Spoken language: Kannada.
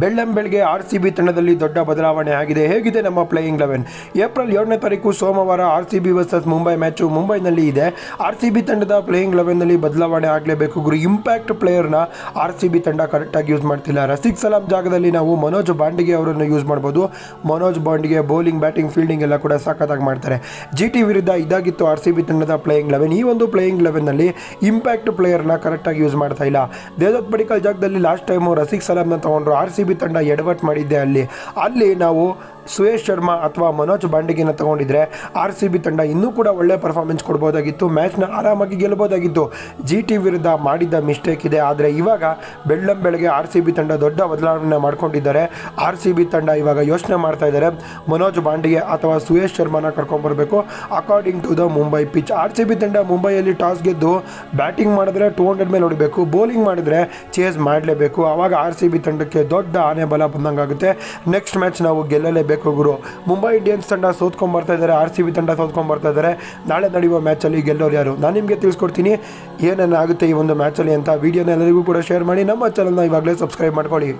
ಬೆಳ್ಳಂ ಬೆಳಗ್ಗೆ ಆರ್ ಸಿ ಬಿ ತಂಡದಲ್ಲಿ ದೊಡ್ಡ ಬದಲಾವಣೆ ಆಗಿದೆ. ಹೇಗಿದೆ ನಮ್ಮ ಪ್ಲೇಯಿಂಗ್ ಲೆವೆನ್? ಏಪ್ರಿಲ್ ಏಳನೇ ತಾರೀಕು ಸೋಮವಾರ R C B versus Mumbai match ಮುಂಬೈನಲ್ಲಿ ಇದೆ. ಆರ್ ಸಿ ಬಿ ತಂಡದ ಪ್ಲೇಯಿಂಗ್ ಲೆವೆನ್ನಲ್ಲಿ ಬದಲಾವಣೆ ಆಗಲೇಬೇಕು ಗುರು. ಇಂಪ್ಯಾಕ್ಟ್ ಪ್ಲೇಯರ್ನ ಆರ್ ಸಿ ಬಿ ತಂಡ ಕರೆಕ್ಟಾಗಿ ಯೂಸ್ ಮಾಡ್ತಿಲ್ಲ. ರಸಿಕ್ ಸಲಾಂ ಜಾಗದಲ್ಲಿ ನಾವು ಮನೋಜ್ ಬಾಂಡಿಗೆ ಅವರನ್ನು ಯೂಸ್ ಮಾಡ್ಬೋದು. Manoj Bhandage bowling, batting, fielding ಎಲ್ಲ ಕೂಡ ಸಖತ್ತಾಗಿ ಮಾಡ್ತಾರೆ. ಜಿ ಟಿ ವಿರುದ್ಧ ಇದಾಗಿತ್ತು ಆರ್ ಸಿ ಬಿ ತಂಡದ ಪ್ಲೇಯಿಂಗ್ ಲೆವೆನ್. ಈ ಒಂದು ಪ್ಲೇಯಿಂಗ್ ಲೆವೆನ್ನಲ್ಲಿ ಇಂಪ್ಯಾಕ್ಟ್ ಪ್ಲೇಯರ್ನ ಕರೆಕ್ಟಾಗಿ ಯೂಸ್ ಮಾಡ್ತಾ ಇಲ್ಲ. ದೇವದತ್ ಪಡಿಕಲ್ ಜಾಗದಲ್ಲಿ ಲಾಸ್ಟ್ ಟೈಮು ರಸಿಕ್ ಸಲಾಂನ ತೊಗೊಂಡ್ರು. ಆರ್ ಸಿ ಬಿ ತಂಡ ಎಡವಟ್ ಮಾಡಿದ್ದೆ ಅಲ್ಲಿ. ಅಲ್ಲಿ ನಾವು ಸುಯೇಶ್ ಶರ್ಮಾ ಅಥವಾ ಮನೋಜ್ ಬಾಂಡಿಗಿನ ತಗೊಂಡಿದ್ರೆ ಆರ್ ಸಿ ಬಿ ತಂಡ ಇನ್ನೂ ಕೂಡ ಒಳ್ಳೆ ಪರ್ಫಾರ್ಮೆನ್ಸ್ ಕೊಡ್ಬೋದಾಗಿತ್ತು ಮ್ಯಾಚ್ನ ಆರಾಮಾಗಿ ಗೆಲ್ಲಬಹುದಾಗಿತ್ತು ಜಿ ಟಿ ವಿರುದ್ಧ ಮಾಡಿದ್ದ ಮಿಸ್ಟೇಕ್ ಇದೆ, ಆದರೆ ಇವಾಗ ಬೆಳ್ಳಂ ಬೆಳಗ್ಗೆ ಆರ್ ಸಿ ಬಿ ತಂಡ ದೊಡ್ಡ ಬದಲಾವಣೆ ಮಾಡ್ಕೊಂಡಿದ್ದಾರೆ. ಆರ್ ಸಿ ಬಿ ತಂಡ ಇವಾಗ ಯೋಚನೆ ಮಾಡ್ತಾ ಇದ್ದಾರೆ, ಮನೋಜ್ ಬಾಂಡಿಗೆ ಅಥವಾ ಸುಯೇಶ್ ಶರ್ಮಾನ ಕರ್ಕೊಂಡ್ಬರ್ಬೇಕು according to the Mumbai pitch R C B ತಂಡ ಮುಂಬೈಯಲ್ಲಿ ಟಾಸ್ ಗೆದ್ದು ಬ್ಯಾಟಿಂಗ್ ಮಾಡಿದ್ರೆ ಟೂ ಹಂಡ್ರೆಡ್ ಮೇಲೆ ಹೊಡಿಬೇಕು ಬೌಲಿಂಗ್ ಮಾಡಿದ್ರೆ ಚೇಸ್ ಮಾಡಲೇಬೇಕು. ಆವಾಗ ಆರ್ ಸಿ ಬಿ ತಂಡಕ್ಕೆ ದೊಡ್ಡ ಆನೆ ಬಲ ಬಂದಂಗಾಗುತ್ತೆ. ನೆಕ್ಸ್ಟ್ ಮ್ಯಾಚ್ ನಾವು ಗೆಲ್ಲಲೇಬೇಕು. ಗುರು. ಮುಂಬೈ ಇಂಡಿಯನ್ಸ್ ತಂಡ ಸೋತ್ಕೊಂಡ್ ಬರ್ತಾ ಇದ್ದಾರೆ, ಆರ್ ಸಿ ಬಿ ತಂಡ ಸೋತ್ಕೊಂಡ್ ಬರ್ತಾ ಇದ್ದಾರೆ. ನಾಳೆ ನಡೆಯುವ ಮ್ಯಾಚಲ್ಲಿ ಗೆಲ್ಲೋರು ಯಾರು? ನಾನು ನಿಮಗೆ ತಿಳಿಸ್ಕೊಡ್ತೀನಿ ಏನೇನಾಗುತ್ತೆ ಈ ಒಂದು ಮ್ಯಾಚಲ್ಲಿ ಅಂತ. ವೀಡಿಯೋನ ಎಲ್ಲರಿಗೂ ಕೂಡ ಶೇರ್ ಮಾಡಿ. ನಮ್ಮ ಚಾನಲ್ನ ಇವಾಗಲೇ ಸಬ್ಸ್ಕ್ರೈಬ್ ಮಾಡ್ಕೊಳ್ಳಿ.